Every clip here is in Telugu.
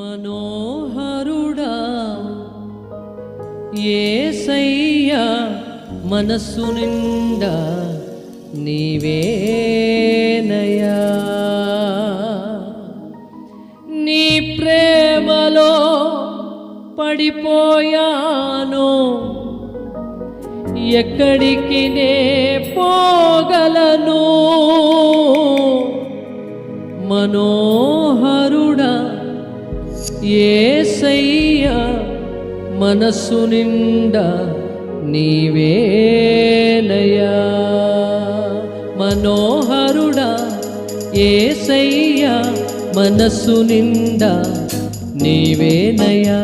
మనోహరుడా ఏసయ్యా మనస్సు నిండా నీవేనయా నీ ప్రేమలో పడిపోయాను ఎక్కడికి నే పోగలను? మనోహరు ఏసయ్యా మనసు నిండా నీవేనయా మనోహరుడా ఏసయ్యా మనసు నిండా నీవేనయా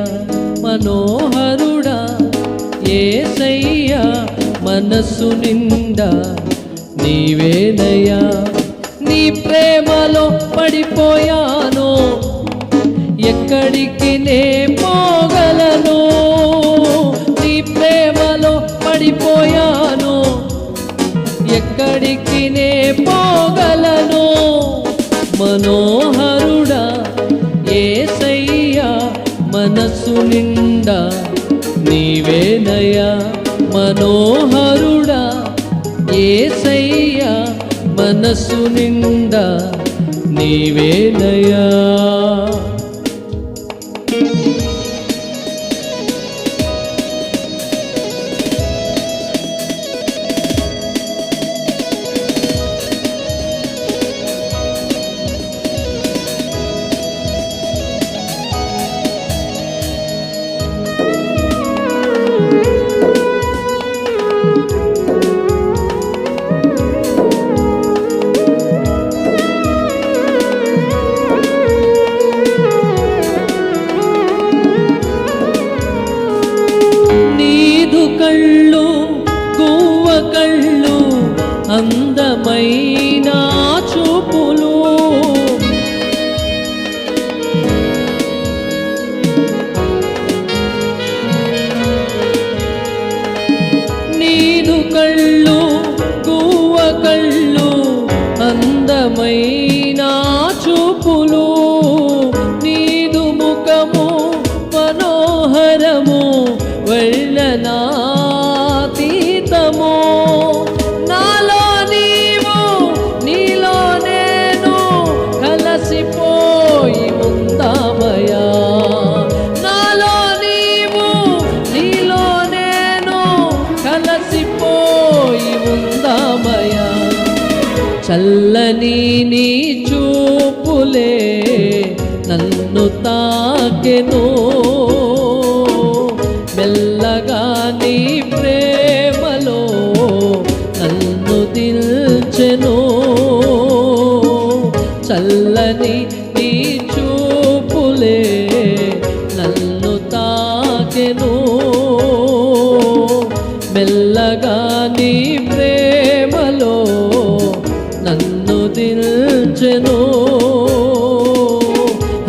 మనోహరుడా ఏసయ్యా మనసు నిండా నీవేనయా నీ ప్రేమలో పడిపోయాను ఎక్కడికి నే పోగలను? నీ ప్రేమలో పడిపోయాను. ఎక్కడికి నే పోగలను? మనోహరుడా ఏసయ్యా మనసు నిండా నీవేనయా మనోహరుడా ఏసయ్యా మనసు నిండా నీవేనయా ân చల్లని నీ చూపులే నన్ను తాకెనో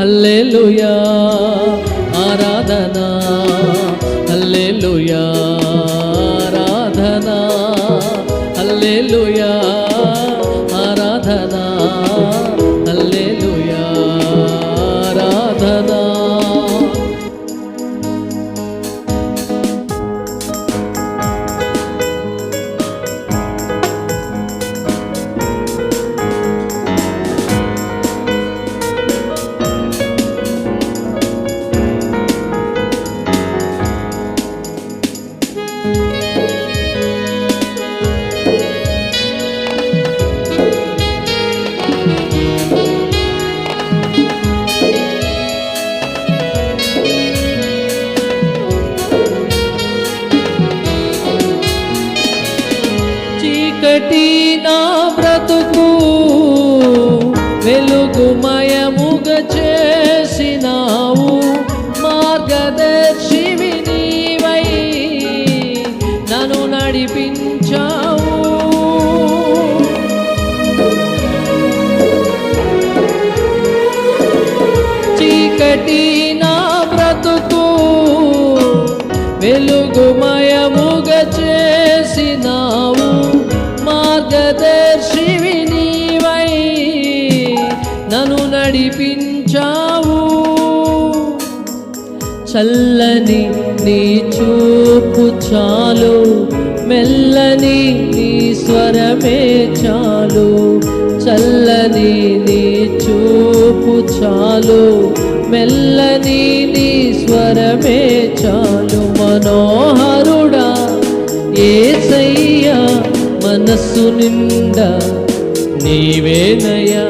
హల్లెలూయా ఆరాధనా హల్లెలూయా. వెలుగుమయముగ చేసినావు మార్గదర్శివి నీవై. నన్ను నడిపించావు. చీకటి నడిపించావు చల్లని నీ చూపు చాలు. మెల్లని నీ స్వరమే చాలు. చల్లని నీ చూపు చాలు. మెల్లని నీ స్వరమే చాలు. మనోహరుడా ఏసయ్యా మనస్సు నిండా నీవేనయ్యా.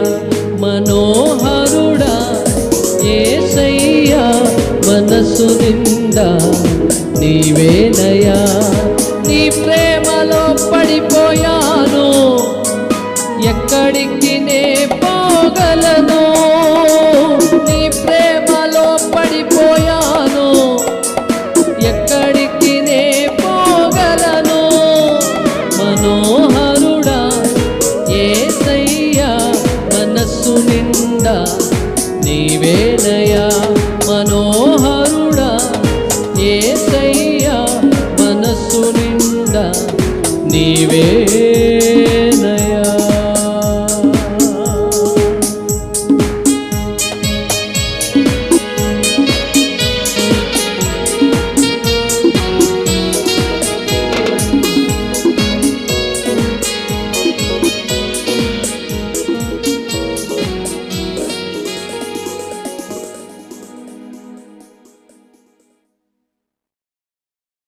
మనోహరుడా ఏసయ్యా మనసు నిండా నీవేనయ్యా నీ ప్రేమలో పడిపోయాను. ఎక్కడికి నిండా నీవేనయా